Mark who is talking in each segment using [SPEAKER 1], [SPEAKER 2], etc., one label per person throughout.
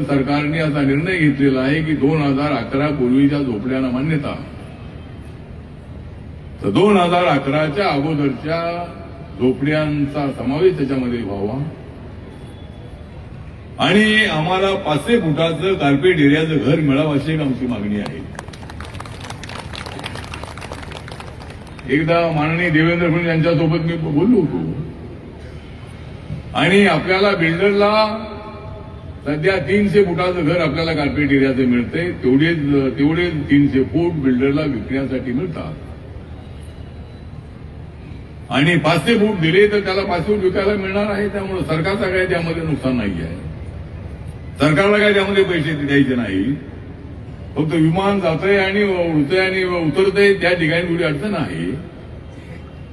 [SPEAKER 1] पण सरकारने असा निर्णय घेतलेला आहे की दोन हजार अकरा पूर्वीच्या झोपड्यांना मान्यता. तर दोन हजार अकराच्या अगोदरच्या झोपड्यांचा समावेश त्याच्यामध्ये व्हावा. आणि आम्हाला पाचशे फुटाचं कार्पेट एरियाचं घर मिळावं अशी एक आमची मागणी आहे. एकदा माननीय देवेंद्र फडणवीस यांच्यासोबत मी बोललो होतो. आणि आपल्याला बिल्डरला सध्या तीनशे फुटाचं घर आपल्याला कार्पेट एरियाचं मिळतंय. तेवढेच तेवढेच तीनशे फूट बिल्डरला विकण्यासाठी मिळतात. आणि पाचशे फूट दिले तर त्याला पाचशे फूट विकायला मिळणार आहे. त्यामुळे सरकारचा काय त्यामध्ये नुकसान नाही आहे. सरकारला काय त्यामध्ये पैसे द्यायचे नाही. फक्त विमान जातंय आणि उडतंय आणि उतरतंय त्या ठिकाणी थोडी अडचण आहे.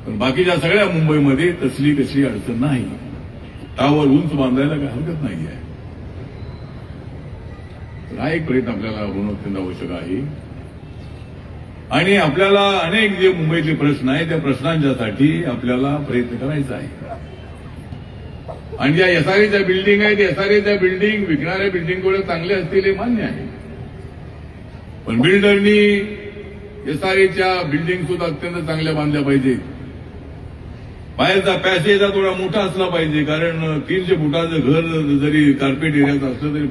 [SPEAKER 1] पण बाकीच्या सगळ्या मुंबईमध्ये तसली कसली अडचण नाही. त्यावर उंच बांधायला काही हरकत नाही आहे. हा एक प्रयत्न आपल्याला होणं अत्यंत आवश्यक आहे. आणि आपल्याला अनेक जे मुंबईतले प्रश्न आहेत त्या प्रश्नांच्यासाठी आपल्याला प्रयत्न करायचा आहे. आणि ज्या एसआरएच्या बिल्डिंग आहेत एसआरएच्या बिल्डिंग विकणाऱ्या बिल्डिंग थोड्या चांगल्या असतील हे मान्य आहे. पण बिल्डरनी एसआरएच्या बिल्डिंग सुद्धा अत्यंत चांगल्या बांधल्या पाहिजेत. बाहेरचा पॅसेज हा थोडा मोठा असला पाहिजे कारण तीनशे फुटाचं घर जरी कार्पेट एरियाचं असलं तरी